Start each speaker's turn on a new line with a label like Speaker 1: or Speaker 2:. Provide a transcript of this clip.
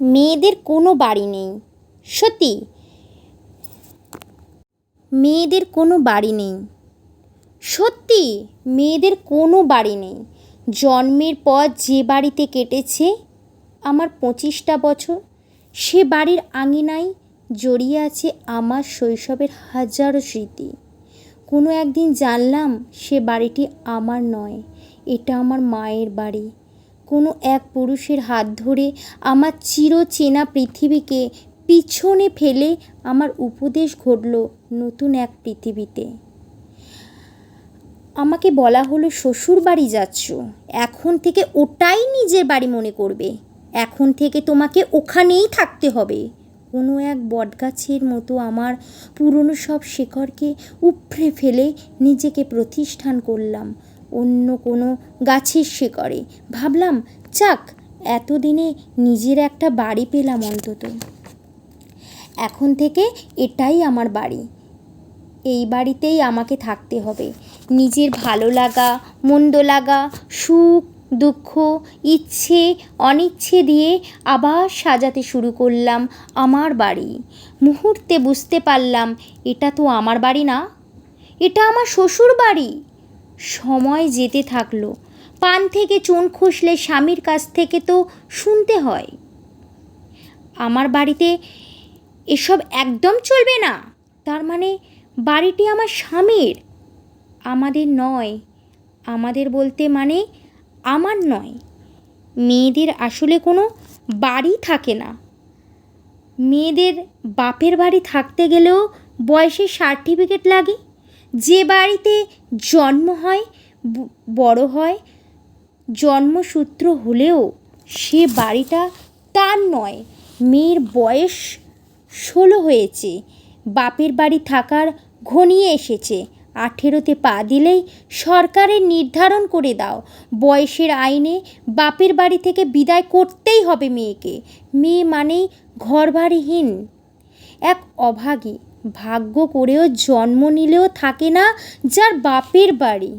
Speaker 1: মেয়েদের কোনো বাড়ি নেই। সত্যি? মেয়েদের কোনো বাড়ি নেই। সত্যি? মেয়েদের কোনো বাড়ি নেই। জন্মের পর যে বাড়িতে কেটেছে, আমার পঁচিশটা বছর। সে বাড়ির আঙিনায় জড়িয়ে আছে আমার শৈশবের হাজারো স্মৃতি। কোনো একদিন জানলাম সে বাড়িটি আমার নয়, এটা আমার মায়ের বাড়ি। কোনো এক পুরুষের হাত ধরে আমার চিরচেনা পৃথিবীকে পিছনে ফেলে আমার উপদেশ ঘটল নতুন এক পৃথিবীতে। আমাকে বলা হলো, শ্বশুর বাড়ি যাচ্ছ। এখন থেকে ওটাই নিজের বাড়ি মনে করবে। এখন থেকে তোমাকে ওখানেই থাকতে হবে। কোনো এক বটগাছের মতো আমার পুরনো সব শেকড়কে উপড়ে ফেলে নিজেকে প্রতিষ্ঠান করলাম। অন্য কোনো গাছের শেকড়ে। ভাবলাম যাক এতদিনে নিজের একটা বাড়ি পেলাম অন্তত। এখন থেকে এটাই আমার বাড়ি। এই বাড়িতেই আমাকে থাকতে হবে। নিজের ভালো লাগা, মন্দ লাগা, সুখ, দুঃখ, ইচ্ছে, অনিচ্ছে দিয়ে আবার সাজাতে শুরু করলাম আমার বাড়ি। মুহূর্তে বুঝতে পারলাম, এটা তো আমার বাড়ি না। এটা আমার শ্বশুর বাড়ি। সময় যেতে থাকল। পান থেকে চুন খসলে স্বামীর কাছ থেকে তো শুনতে হয়। আমার বাড়িতে এসব একদম চলবে না। তার মানে বাড়িটি আমার স্বামীর। আমাদের নয়। আমাদের বলতে মানে আমার নয়। মেয়েদের আসলে কোনো বাড়ি থাকে না। মেয়েদের বাপের বাড়ি থাকতে গেলেও বয়সের সার্টিফিকেট লাগে। যে বাড়িতে জন্ম হয় বড় হয়, জন্মসূত্র হলেও সে বাড়িটা তার নয়, মেয়ের বয়স ষোলো হয়েছে। বাপের বাড়ি থাকার ঘনিয়ে এসেছে। আঠেরোতে পা দিলেই সরকারের নির্ধারণ করে দাও। বয়সের আইনে বাপের বাড়ি থেকে বিদায় করতেই হবে মেয়েকে। মেয়ে মানেই ঘরবাড়িহীন। এক অভাগী ভাগ্য করেও জন্ম নিলেও থাকে না যার বাপের বাড়ি।